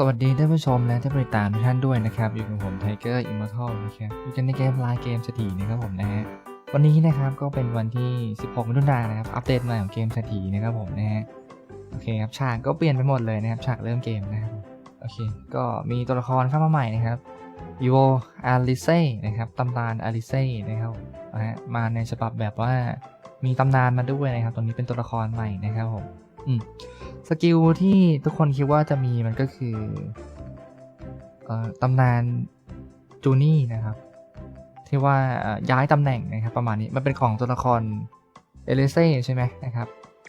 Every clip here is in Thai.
สวัสดีท่านผู้ชมและท่านผู้ติดตามทุกท่านด้วยนะครับอยู่กับผมไทเกอร์อิมมอร์ทัลนะครับอยู่กันในเกมไลน์เกมสถีนะครับผมนะฮะวันนี้นะครับก็เป็นวันที่ 16มิถุนายนนะครับอัปเดตใหม่ของเกมสถีนะครับผมนะฮะโอเคครับฉากก็เปลี่ยนไปหมดเลยนะครับฉากเริ่มเกมนะครับโอเค ก็มีตัวละครเข้ามาใหม่นะครับยูโออาริเซ่นะครับตำนานอาริเซ่นะครับนะฮะมาในฉบับแบบว่ามีตำนานมาด้วยนะครับตรงนี้เป็นตัวละครใหม่นะครับผม สกิลที่ทุกคนคิดว่าจะมีมันก็คืออตำนานจูนี่นะครับ ที่ว่าย้ายตำแหน่งนะครับ ประมาณนี้มันเป็นของตัวละครเอลิเซ่ใช่ไหมนะครับ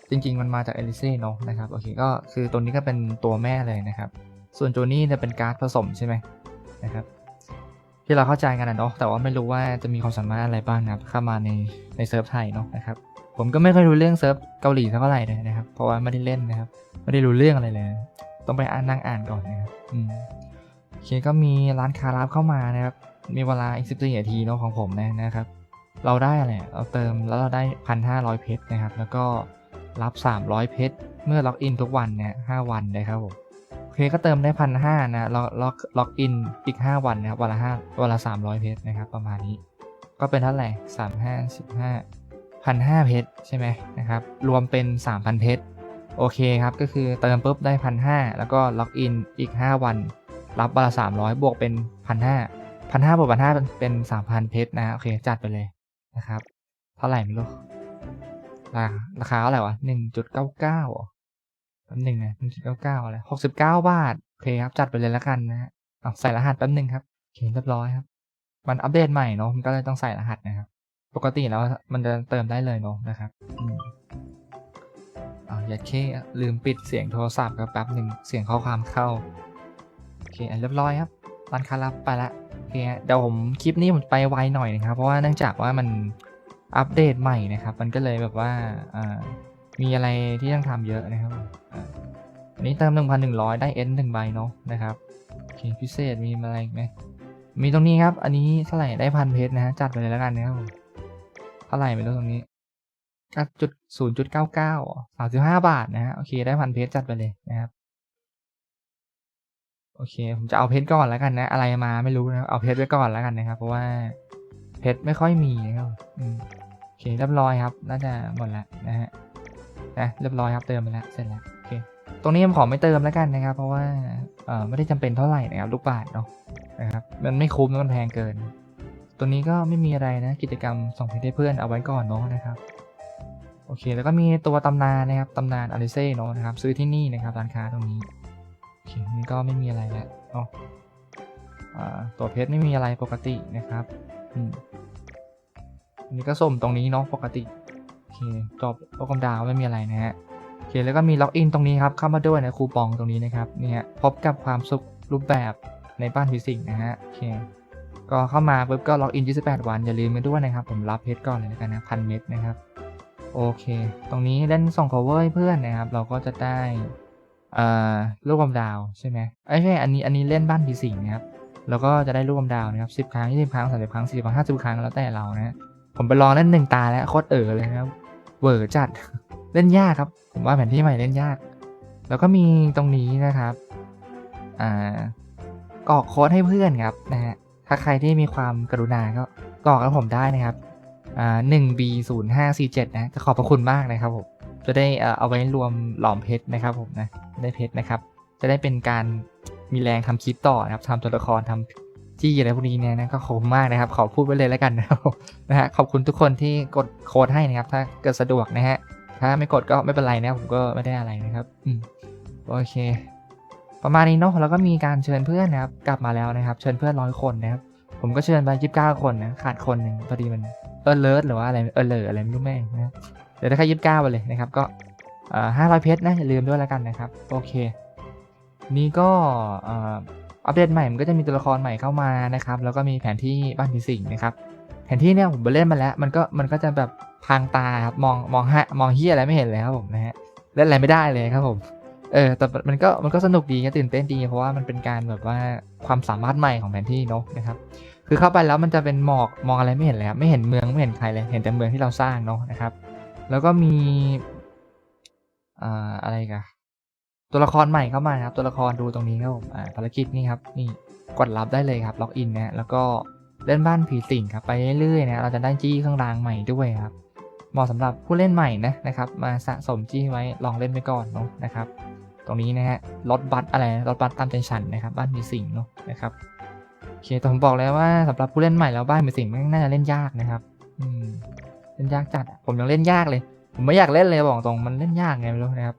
จริง ๆ มันมาจากเอลิเซ่เนาะนะครับโอเคก็คือตัวนี้ก็เป็นตัวแม่เลยนะครับ ส่วนจูนี่จะเป็นการ์ดผสมใช่ไหมนะครับ ที่เราเข้าใจกันนะเนาะแต่ว่าไม่รู้ว่าจะมีความสามารถอะไรบ้างนะครับเข้ามาในในเซิร์ฟไทยเนาะนะครับ ผมก็ไม่ค่อยรู้เรื่องเซิร์ฟเกาหลีเท่าไหร่เลยนะครับ เพราะว่าไม่ได้เล่นนะครับ ไม่ได้รู้เรื่องอะไรเลย ต้องไปอ่านนั่งอ่านก่อนนะครับอืมโอเคก็มีร้านคาราฟเข้ามานะครับ มีเวลาอีกสิบสี่นาทีเนาะของผมนะนะครับ เราได้อะไรเราเติมแล้วเราได้พันห้าร้อยเพชรนะครับ แล้วก็รับสามร้อยเพชรเมื่อล็อกอินทุกวันเนี่ยห้าวันนะครับผมโอเคก็เติมได้พันห้านะล็อกล็อกล็อกอินอีกห้าวันนะครับวันละห้าวันละสามร้อยเพชรนะครับ ประมาณนี้ ก็เป็นเท่าไหร่สามห้าสิบห้า พันห้าเพชรใช่ไหมนะครับ รวมเป็นสามพันเพชร โอเคครับ ก็คือเติมปุ๊บได้พันห้าแล้วก็ล็อกอินอีก 5 วัน รับวันละสามร้อยบวกเป็นพันห้าพันห้าบวกพันห้าเป็นสามพันเพชรนะ โอเค จัดไปเลยนะครับ เท่าไหร่ไม่รู้ราราคาเท่าไหร่วะหนึ่งจุดเก้าเก้าแป๊บหนึ่งนะหนึ่งจุดเก้าเก้าอะไรหกสิบเก้าบาท โอเคครับ จัดไปเลยแล้วกันนะฮะใส่รหัสแป๊บหนึ่งครับ โอเคเรียบร้อยครับ มันอัปเดตใหม่เนาะ มันก็เลยต้องใส่รหัสนะครับ ปกติแล้วมันจะเติมได้เลยเนาะนะครับอืมอ่าอย่าเคลืมปิดเสียงโทรศัพท์ครับแป๊บหนึ่งเสียงข้อความเข้า โอเคอะเรียบร้อยครับร้านค้ารับไปละโอเคเดี๋ยวผมคลิปนี้ผมไปไวหน่อยนะครับ เพราะว่าเนื่องจากว่ามันอัปเดตใหม่นะครับ มันก็เลยแบบว่าอ่ามีอะไรที่ต้องทำเยอะนะครับอ่าันนี้เติม 1,100 ได้ N หนึ่งใบเนาะนะครับโอเคพิเศษมีอะไรไหมมีตรงนี้ครับ อันนี้เท่าไหร่ได้พันเพชรนะฮะจัดไปเลยแล้วกันนะครับผม เท่าไหร่ไม่รู้ตรงนี้ก็จุดศูนย์จุดเก้าเก้าสามสิบห้าบาทนะฮะโอเคได้พันเพชรจัดไปเลยนะครับโอเค ผมจะเอาเพชรก่อนแล้วกันนะ อะไรมาไม่รู้นะเอาเพชรไว้ก่อนแล้วกันนะครับ เพราะว่าเพชรไม่ค่อยมีนะครับอืมโอเคเรียบร้อยครับ น่าจะหมดแล้วนะฮะนะเรียบร้อยครับเติมไปแล้วเสร็จแล้วโอเคตรงนี้ผมขอไม่เติมแล้วกันนะครับ เพราะว่าเออไม่ได้จำเป็นเท่าไหร่นะครับลูกบาทเนาะนะครับมันไม่คุ้มมันแพงเกิน ตัวนี้ก็ไม่มีอะไรนะกิจกรรมส่งเพชรให้เพื่อนเอาไว้ก่อนเนาะนะครับโอเค แล้วก็มีตัวตำนานนะครับตำนานอลิเซ่เนาะนะครับ ซื้อที่นี่นะครับร้านค้าตรงนี้โอเคนี่ก็ไม่มีอะไรแล้วเนาะตัวเพชรไม่มีอะไรปกตินะครับอืมอันนี้ก็ส่งตรงนี้เนาะปกติโอเคจบโปรแกรมดาวไม่มีอะไรนะฮะโอเคแล้วก็มีล็อกอินตรงนี้ครับเข้ามาด้วยนะคูปองตรงนี้นะครับเนี่ยพบกับความสุขรูปแบบในบ้านฟิสิกส์นะฮะโอเค ก็เข้ามาปุ๊บก็ล็อกอิน 28 วัน อย่าลืมกันด้วยนะครับ ผมรับเพชรก่อนเลยแล้วกันนะพันเม็ดนะครับ โอเค ตรงนี้เล่นส่ง cover ให้เพื่อนนะครับ เราก็จะได้เอ่อลูกบอมดาวใช่ไหมไอ้ยไม่ใช่อันนี้อันนี้เล่นบ้านผีสิงนะครับแล้วก็จะได้ลูกบอมดาวนะครับสิบครั้งยี่สิบครั้งสามสิบครั้งสี่สิบครั้งห้าสิบครั้งแล้วแต่เรานะผมไปลองเล่นหนึ่งตาแล้วโคตรเอ๋อเลยนะครับเวอร์จัดเล่นยากครับ ผมว่าแผนที่ใหม่เล่นยาก แล้วก็มีตรงนี้นะครับอ่ากรอกโค้ดให้เพื่อนครับนะฮะ ถ้าใครที่มีความกรุณาก็กรอกกับผมได้นะครับอ่าหนึ่ง b ศูนย์ห้าสี่เจ็ดนะจะขอบพระคุณมากนะครับผมจะได้เออเอาไว้รวมหลอมเพชรนะครับผมนะได้เพชรนะครับ จะได้เป็นการมีแรงทำคลิปต่อนะครับทำตัวละครทำจี้อะไรพวกนี้เนี่ยนะก็ขอบคุณมากนะครับ ขอพูดไว้เลยแล้วกันนะนะฮะขอบคุณทุกคนที่กดโค้ดให้นะครับ ถ้าเกิดสะดวกนะฮะถ้าไม่กดก็ไม่เป็นไรนะผมก็ไม่ได้อะไรนะครับอืมโอเค ประมาณนี้เนาะแล้วก็มีการเชิญเพื่อนนะครับ กลับมาแล้วนะครับ เชิญเพื่อนร้อยคนนะครับ ผมก็เชิญไปยี่สิบเก้าคนนะขาดคนหนึ่งพอดีมันเออเลิศหรือว่าอะไรเออเลออะไรไม่รู้แม่งนะเดี๋ยวได้แค่ยี่สิบเก้าไปเลยนะครับก็ห้าร้อยเพชรนะอย่าลืมด้วยแล้วกันนะครับโอเค นี่ก็ออัปเดตใหม่มันก็จะมีตัวละครใหม่เข้ามานะครับแล้วก็มีแผนที่บ้านผีสิงนะครับแผนที่เนี่ยผมไปเล่นมาแล้ว มันก็มันก็จะแบบพางตาครับมองมองฮะมองเฮียอะไรไม่เห็นเลยครับผมนะฮะเล่นอะไรไม่ได้เลยครับผม เออแต่มันก็มันก็สนุกดีก็ตื่นเต้นดี เพราะว่ามันเป็นการแบบว่าความสามารถใหม่ของแผนที่เนอะนะครับ คือเข้าไปแล้วมันจะเป็นหมอกมองอะไรไม่เห็นเลยครับไม่เห็นเมืองไม่เห็นใครเลย เห็นแต่เมืองที่เราสร้างเนาะนะครับ แล้วก็มีอ่าอะไรกันตัวละครใหม่เข้ามาครับ ตัวละครดูตรงนี้ครับผมอ่าภารกิจนี่ครับนี่กดรับได้เลยครับล็อกอินนะแล้วก็เล่นบ้านผีสิงครับไปเรื่อยๆนะเราจะได้จี้เครื่องรางใหม่ด้วยครับเหมาะสำหรับผู้เล่นใหม่นะนะครับ มาสะสมจี้ไว้ลองเล่นไปก่อนเนาะนะครับ ตรงนี้นะฮะรถบัสอะไรรถบัสตามใจฉันนะครับ บ้านผีสิงเนาะนะครับโอเคแต่ผมบอกแล้วว่าสำหรับผู้เล่นใหม่แล้วบ้านผีสิงมันน่าจะเล่นยากนะครับ อืมเล่นยากจัดผมยังเล่นยากเลย ผมไม่อยากเล่นเลยบอกตรงมันเล่นยากไงไม่รู้นะครับ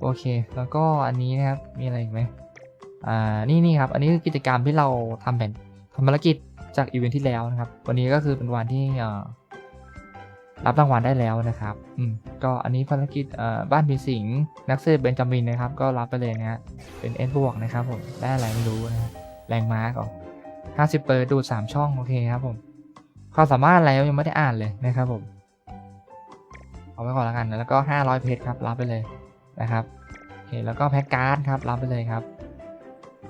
โอเค แล้วก็อันนี้นะครับมีอะไรอีกไหมอ่านี่นี่ครับ อันนี้คือกิจกรรมที่เราทำเป็นทำภารกิจจากอีเวนท์ที่แล้วนะครับ วันนี้ก็คือเป็นวันที่อ่อ รับรางวัลได้แล้วนะครับอืมก็อันนี้ภารกิจเอ่อบ้านผีสิงนักสืบเบนจามินนะครับ ก็รับไปเลยนะฮะเป็นเอสบวกนะครับผมได้อะไรไม่รู้นะแรงม้าก่อนห้าสิบเปอร์ดูดสามช่องโอเคครับผมความสามารถอะไรยังไม่ได้อ่านเลยนะครับผม เอาไว้ก่อนแล้วกันแล้วก็ห้าร้อยเพชรครับรับไปเลยนะครับโอเคแล้วก็แพ็กการ์ดครับรับไปเลยครับ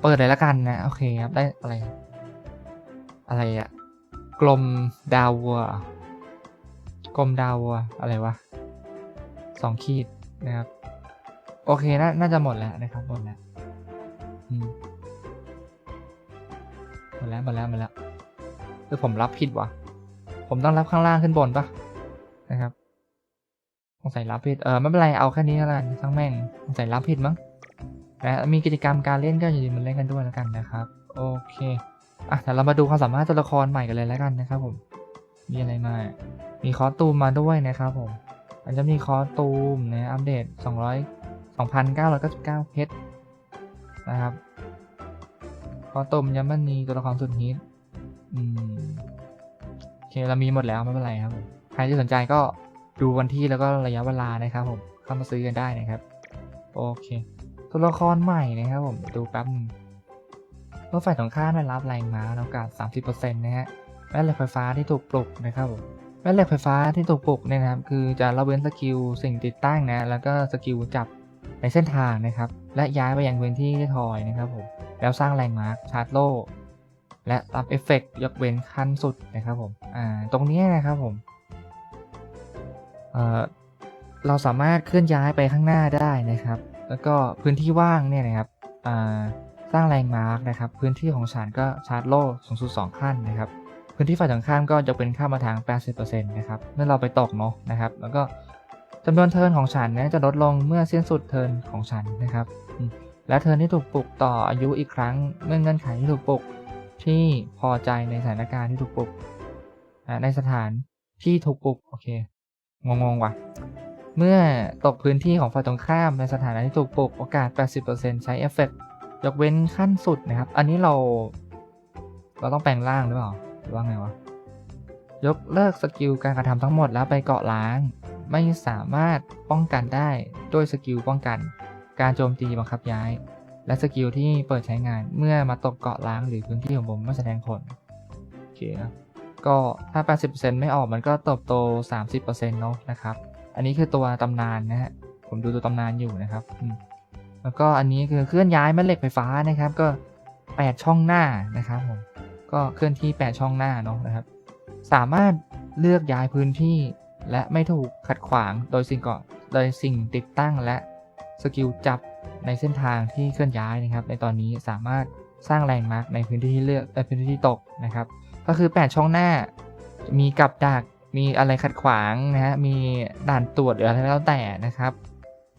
เปิดเลยแล้วกันนะโอเคครับได้อะไร อะไรอะกลมดาววัว กลมดาวัวอะไรวะสองขีดนะครับ โอเคนาน่าจะหมดแล้วนะครับหมดแล้วหมดแล้วหมดแล้วหมดแล้วคือผมรับผิดวะผมต้องรับข้างล่างขึ้นบนปะนะครับสงสัยรับผิดเออไม่เป็นไรเอาแค่นี้แล้วกันทั้งแม่งสงสัยรับผิดมั้งนะมีกิจกรรมการเล่นก็อย่าลืมมาเล่นกันด้วยแล้วกันนะครับ โอเคอะเดี๋ยวเรามาดูความสามารถตัวละครใหม่กันเลยแล้วกันนะครับผม มีอะไรมา มีคอสตูมมาด้วยนะครับผม มันจะมีคอสตูมนะอัปเดต 200 2,999เพชรนะครับ คอตูมยัมมันนีตัวละครสุดฮิต อืม โอเค เรามีหมดแล้วไม่เป็นไรครับ ใครที่สนใจก็ดูวันที่แล้วก็ระยะเวลานะครับผม เข้ามาซื้อกันได้นะครับ โอเค ตัวละครใหม่นะครับผม ดูแป๊บนึงรถไฟตรงข้ามได้รับแรงม้าโอกาส 30%นะฮะ แม่เหล็กไฟฟ้าที่ถูกปลุกนะครับผมแม่เหล็กไฟฟ้าที่ถูกปลุกเนี่ยนะครับคือจะละเว้นสกิลสิ่งติดตั้งนะแล้วก็สกิลจับในเส้นทางนะครับ และย้ายไปยังพื้นที่ที่ทอยนะครับผมแล้วสร้างแรงมาร์คชาร์จโล่และรับเอฟเฟกต์ยกเว้นขั้นสุดนะครับผมอ่าตรงนี้นะครับผมเอ่อเราสามารถเคลื่อนย้ายไปข้างหน้าได้นะครับ แล้วก็พื้นที่ว่างเนี่ยนะครับอ่าสร้างแรงมาร์กนะครับ พื้นที่ของฉันก็ชาร์จโล่สูงสุด 2 ขั้นนะครับ พื้นที่ฝ่ายตรงข้ามก็จะเป็นค่ามาทาง 80%นะครับเมื่อเราไปตกเนาะนะครับ แล้วก็จำนวนเทิร์นของฉันนะจะลดลงเมื่อสิ้นสุดเทิร์นของฉันนะครับ และเทิร์นที่ถูกปลุกต่ออายุอีกครั้ง เมื่อเงื่อนไขที่ถูกปลุกที่พอใจในสถานการณ์ที่ถูกปลุกในสถานที่ถูกปลุกโอเคงงๆว่ะ เมื่อตกพื้นที่ของฝ่ายตรงข้ามในสถานะที่ถูกปลุกโอกาส 80%ใช้เอฟเฟกต์ยกเว้นขั้นสุดนะครับ อันนี้เรา เราต้องแปลงร่างหรือเปล่า ว่าไงวะ ยกเลิกสกิลการกระทำทั้งหมดแล้วไปเกาะล้าง ไม่สามารถป้องกันได้ด้วยสกิลป้องกัน การโจมตีบังคับย้าย และสกิลที่เปิดใช้งานเมื่อมาตกเกาะล้างหรือพื้นที่ของผมไม่แสดงผลโอเคนะก็ถ้า 80%ไม่ออกมันก็เติบโต 30%เนาะนะครับ อันนี้คือตัวตำนานนะฮะ ผมดูตัวตำนานอยู่นะครับอืมแล้วก็อันนี้คือเคลื่อนย้ายแม่เหล็กไฟฟ้านะครับ ก็ 8 ช่องหน้านะครับผม ก็เคลื่อนที่8ช่องหน้าเนาะนะครับ สามารถเลือกย้ายพื้นที่ และไม่ถูกขัดขวางโดยสิ่งก่อโดยสิ่งติดตั้งและสกิลจับในเส้นทางที่เคลื่อนย้ายนะครับ ในตอนนี้สามารถสร้างแรงมาร์กในพื้นที่ที่เลือกในพื้นที่ที่ตกนะครับ ก็คือ 8 ช่องหน้า มีกับดักมีอะไรขัดขวางนะฮะมีด่านตรวจหรืออะไรแล้วแต่นะครับ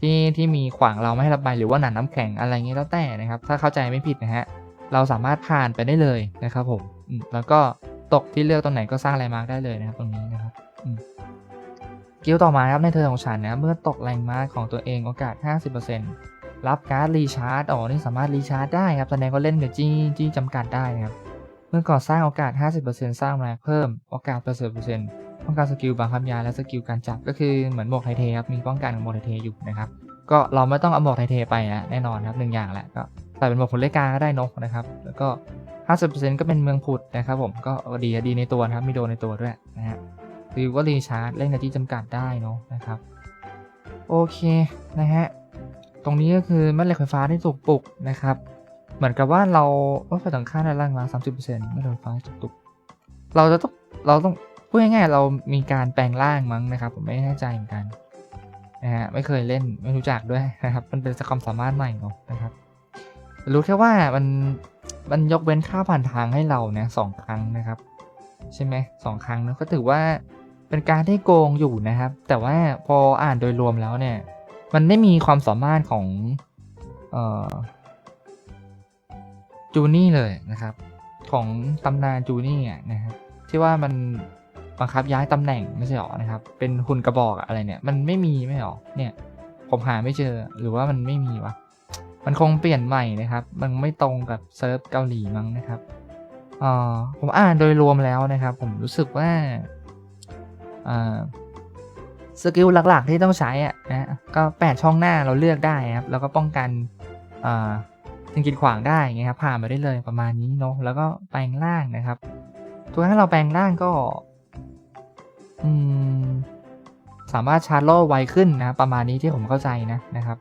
ที่ที่มีขวางเราไม่ให้เราไปหรือว่าหนานน้ำแข็งอะไรเงี้ยแล้วแต่นะครับ ถ้าเข้าใจไม่ผิดนะฮะ เราสามารถผ่านไปได้เลยนะครับผมแล้วก็ตกที่เลือกตรงไหนก็สร้างแรงมาร์กได้เลยนะครับตรงนี้นะครับกิลต่อมาครับในเทอร์ของฉันนะเมื่อตกแรงมาร์กของตัวเองโอกาส 50%รับการ์ดรีชาร์จอ๋อนี่สามารถรีชาร์จได้ครับแสดงว่าเล่นกับจี้จี้จำกัดได้นะครับเมื่อก่อสร้างโอกาส 50%สร้างแรงเพิ่มโอกาส80%ป้องกันสกิลบังคับยาและสกิลการจับก็คือเหมือนหมวกไทเทครับมีป้องกันของหมวกไทเทอยู่นะครับก็เราไม่ต้องเอาหมวกไทเทไปนะแน่นอนครับหนึ่งอย่างแหละก็ ใส่เป็นหมวกผลเลกาก็ได้นกนะครับ แล้วก็ 50%ก็เป็นเมืองผุดนะครับผมก็ดีดีในตัวนะครับมีโดนในตัวด้วยนะฮะคือว่ารีชาร์จเล่นกับที่จำกัดได้เนาะนะครับ โอเคนะฮะตรงนี้ก็คือแม่เหล็กไฟฟ้าที่ถูกปลุกนะครับ เหมือนกับว่าเราว่าไฟต่างค่าในร่างมา 30%ไม่โดนไฟถูกปลุกเราจะต้องเราต้องพูดง่ายๆเรามีการแปลงร่างมั้งนะครับ ผมไม่แน่ใจเหมือนกันนะฮะไม่เคยเล่นไม่รู้จักด้วยนะครับ มันเป็นความสามารถใหม่เนาะนะครับ รู้แค่ว่ามันมันยกเว้นค่าผ่านทางให้เราเนี่ยสองครั้งนะครับ ใช่ไหมสองครั้งนะก็ถือว่าเป็นการที่โกงอยู่นะครับ แต่ว่าพออ่านโดยรวมแล้วเนี่ย มันไม่มีความสามารถของเอ่อจูนี่เลยนะครับ ของตำนานจูนี่อะนะครับที่ว่ามันบังคับย้ายตำแหน่งไม่ใช่หรอนะครับ เป็นหุ่นกระบอกอะอะไรเนี่ย มันไม่มีไม่หรอเนี่ย ผมหาไม่เจอหรือว่ามันไม่มีวะ มันคงเปลี่ยนใหม่นะครับ มันไม่ตรงกับเซิร์ฟเกาหลีมั้งนะครับอ่อผมอ่านโดยรวมแล้วนะครับ ผมรู้สึกว่าอ่าสกิลหลักๆที่ต้องใช้อะนะก็แปดช่องหน้าเราเลือกได้ครับ แล้วก็ป้องกันอ่าสิ่งกีดขวางได้ไงครับผ่านมาได้เลยประมาณนี้เนาะแล้วก็แปลงร่างนะครับทุกครั้งเราแปลงร่างก็อืมสามารถชาร์จโล่ไวขึ้นนะประมาณนี้ที่ผมเข้าใจนะนะครับ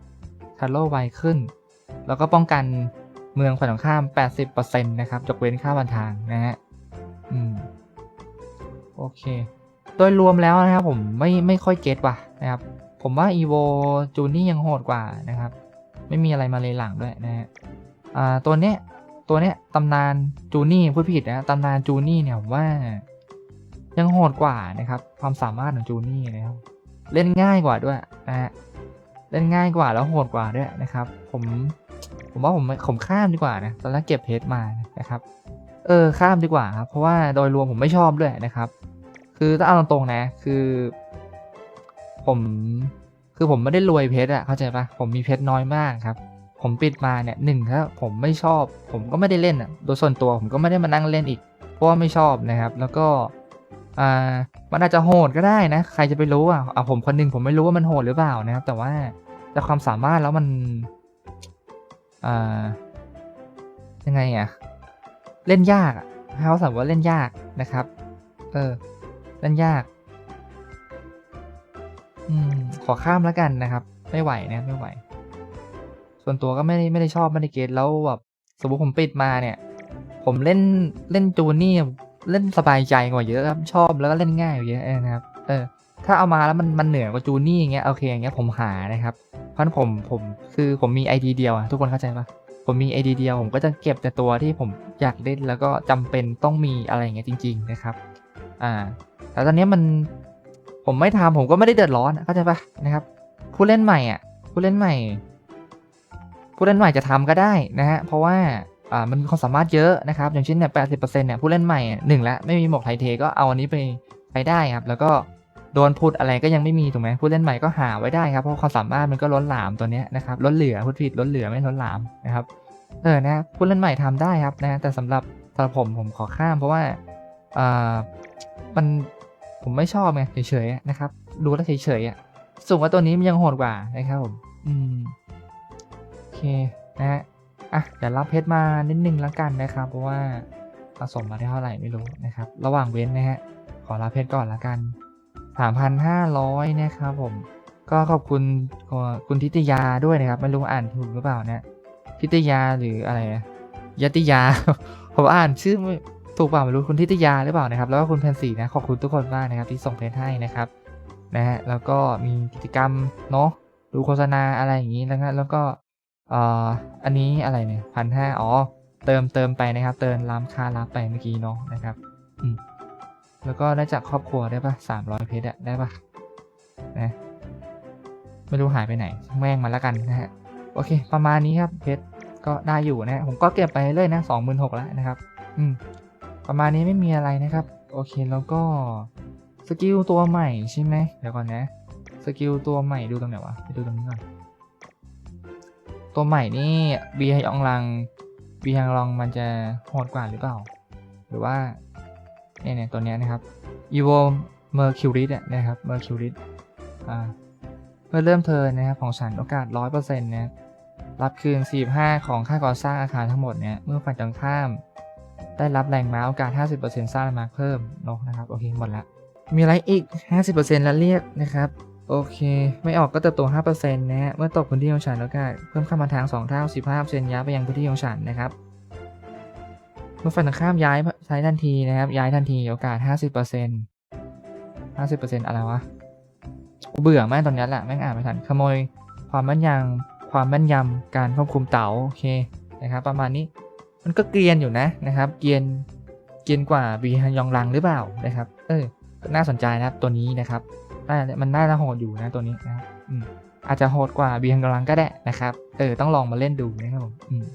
ชาร์จโล่ไวขึ้น แล้วก็ป้องกันเมืองฝ่ายตรงข้าม 80%นะครับยกเว้นค่าบันทางนะฮะอืมโอเค โดยรวมแล้วนะครับผมไม่ไม่ค่อยเก็ตว่ะนะครับ ผมว่า evo จูนี่ยังโหดกว่านะครับ ไม่มีอะไรมาเลยหลังด้วยนะฮะอ่าตัวเนี้ยตัวเนี้ยตำนานจูนี่พูดผิดนะตำนานจูนี่เนี่ยผมว่ายังโหดกว่านะครับ ความสามารถของจูนี่นะครับเล่นง่ายกว่าด้วยนะฮะเล่นง่ายกว่าแล้วโหดกว่าด้วยนะครับ ผม ผมว่าผมผมข้ามดีกว่านะตอนแรกเก็บเพชรมานะครับเออข้ามดีกว่าครับเพราะว่าโดยรวมผมไม่ชอบด้วยนะครับ คือถ้าเอาตรงๆนะ คือ ผมคือผมไม่ได้รวยเพชรอะเข้าใจปะผมมีเพชรน้อยมากครับ ผมปิดมาเนี่ยหนึ่งถ้าผมไม่ชอบ ผมก็ไม่ได้เล่นอะโดยส่วนตัวผมก็ไม่ได้มานั่งเล่นอีก เพราะว่าไม่ชอบนะครับ แล้วก็อ่ามันอาจจะโหดก็ได้นะ ใครจะไปรู้อะอะผมคนหนึงผมไม่รู้ว่ามันโหดหรือเปล่านะครับ แต่ว่าแต่ความสามารถแล้วมัน อ่ายังไงอะเล่นยากอะเขาสามว่าเล่นยากนะครับ เออ เล่นยาก อืม ขอข้ามแล้วกันนะครับ ไม่ไหวนะไม่ไหว ส่วนตัวก็ไม่ได้ไม่ได้ชอบไม่ได้เกตแล้วแบบสมมติผมปิดมาเนี่ย ผมเล่นเล่นจูนี่เล่นสบายใจกว่าเยอะครับ ชอบแล้วก็เล่นง่ายกว่าเยอะนะครับ เออ ถ้าเอามาแล้วมันมันเหนือกว่าจูนี่อย่างเงี้ยโอเคอย่างเงี้ยผมหานะครับ เพราะนั้นผมผมคือผมมีไอดีเดียวอะทุกคนเข้าใจปะผมมีไอดีเดียวผมก็จะเก็บแต่ตัวที่ผมอยากเล่นแล้วก็จำเป็นต้องมีอะไรอย่างเงี้ยจริง ๆนะครับ อ่าแต่ตอนนี้มันผมไม่ทำผมก็ไม่ได้เดือดร้อนอะเข้าใจปะนะครับ ผู้เล่นใหม่อะผู้เล่นใหม่ ผู้เล่นใหม่จะทำก็ได้นะฮะเพราะว่าอ่ามันมีความสามารถเยอะนะครับ อย่างเช่นเนี่ยแปดสิบเปอร์เซ็นต์เนี่ยผู้เล่นใหม่อะหนึ่งละไม่มีหมวกไทเทก็เอาอันนี้ไปใช้ได้ครับ แล้วก็ โดนพูดอะไรก็ยังไม่มีถูกไหมผู้เล่นใหม่ก็หาไว้ได้ครับเพราะความสามารถมันก็ล้นหลามตัวนี้นะครับล้นเหลือพูดผิดล้นเหลือไม่ล้นหลามนะครับเออนะผู้เล่นใหม่ทำได้ครับนะแต่สำหรับสำหรับผมผมขอข้ามเพราะว่าอ่ามันผมไม่ชอบไงเฉยๆนะครับดูแล้วเฉยๆอะสูงกว่าตัวนี้มันยังโหดกว่านะครับผมอืมโอเคนะฮะอะเดี๋ยวรับเพชรมานิดนึงแล้วกันนะครับ เพราะว่าผสมมาได้เท่าไหร่ไม่รู้นะครับ ระหว่างเว้นนะฮะขอรับเพชรก่อนละกัน สามพันห้าร้อยนะครับผม ก็ขอบคุณคุณทิตยาด้วยนะครับ ไม่รู้อ่านถูกหรือเปล่านะทิตยาหรืออะไรนะยติยา ผมอ่านชื่อถูกเปล่าไม่รู้คุณทิตยาหรือเปล่านะครับ แล้วก็คุณแพนสีนะ ขอบคุณทุกคนมากนะครับ ที่ส่งเพจให้นะครับ นะฮะ แล้วก็มีกิจกรรมเนาะ ดูโฆษณาอะไรอย่างนี้แล้วก็แล้วก็เอ่ออันนี้อะไรเนี่ยพันห้าอ๋อ เติมเติมไปนะครับ เติมล้ำค่ารับไปเมื่อกี้เนาะนะครับ อืม แล้วก็ได้จากครอบครัวได้ปะสามร้อยเพชรอะได้ปะนะไม่รู้หายไปไหน แม่งมาแล้วกันนะฮะ โอเค ประมาณนี้ครับเพชรก็ได้อยู่นะผมก็เก็บไปเรื่อยนะสองหมื่นหกแล้วนะครับ อืม ประมาณนี้ไม่มีอะไรนะครับ โอเคแล้วก็สกิลตัวใหม่ใช่ไหมเดี๋ยวก่อนนะ สกิลตัวใหม่ดูตรงไหนวะไปดูตรงนี้ก่อน ตัวใหม่นี่บีฮอองลังบีฮอองลังมันจะโหดกว่าหรือเปล่า หรือว่า เนี่ยเนี่ยตัวเนี้ยนะครับ evo mercury อะนะครับ mercury อ่าเมื่อเริ่มเทินนะครับของฉันโอกาส 100%นะรับรับคืน 45 ของค่าก่อสร้างอาคารทั้งหมดเนี่ยเมื่อฝ่ายตรงข้าม ได้รับแรงม้าโอกาส 50%สร้างแรงมาเพิ่มเนกนะครับโอเคหมดละมีอะไรอีก 50%แล้วเรียกนะครับโอเค ไม่ออกก็เติบโต 5%นะฮะเมื่อตกพื้นที่ของฉันโอกาสเพิ่มค่ามาทาง 2 เท่า 15%ย้ายไปยังพื้นที่ของฉันนะครับ เมื่อฝ่ายตรงข้ามย้ายใช้ทันทีนะครับ ย้ายทันทีโอกาส 50% 50%อะไรวะ กูเบื่อแม่งตอนนี้แหละแม่งอ่านไม่ทันขโมยความแม่นยำความแม่นยำการควบคุมเต๋าโอเคนะครับประมาณนี้มันก็เกรียนอยู่นะนะครับ เกรียนเกรียนกว่าบีฮันยองรังหรือเปล่านะครับ เออน่าสนใจนะครับตัวนี้นะครับน่ามันน่าจะโหดอยู่นะตัวนี้นะครับอืมอาจจะโหดกว่าบีฮันยองรังก็ได้นะครับ เออต้องลองมาเล่นดูนะครับผมอืม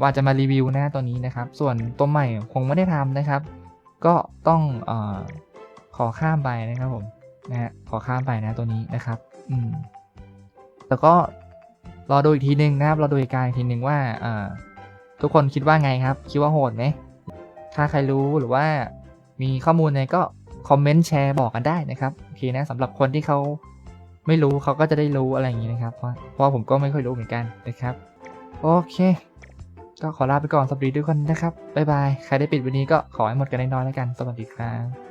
ว่าจะมารีวิวนะตัวนี้นะครับ ส่วนตัวใหม่คงไม่ได้ทำนะครับ ก็ต้องอขอข้ามไปนะครับผมนะฮะขอข้ามไปนะตัวนี้นะครับ อืมแล้วก็รอดูอีกทีนึงนะครับรอดูอีกการอีกทีนึงว่าทุกคนคิดว่าไงครับ คิดว่าโหดไหมถ้าใครรู้หรือว่ามีข้อมูลอะไรก็คอมเมนต์แชร์บอกกันได้นะครับโอเคนะสำหรับคนที่เขาไม่รู้เขาก็จะได้รู้อะไรอย่างนี้นะครับ เพราะเพราะผมก็ไม่ค่อยรู้เหมือนกันนะครับ โอเค ก็ขอลาไปก่อนสวัสดีทุกคนนะครับบ๊ายบายใครได้ปิดวันนี้ก็ขอให้หมดกันน้อยๆแล้วกันสวัสดีครับ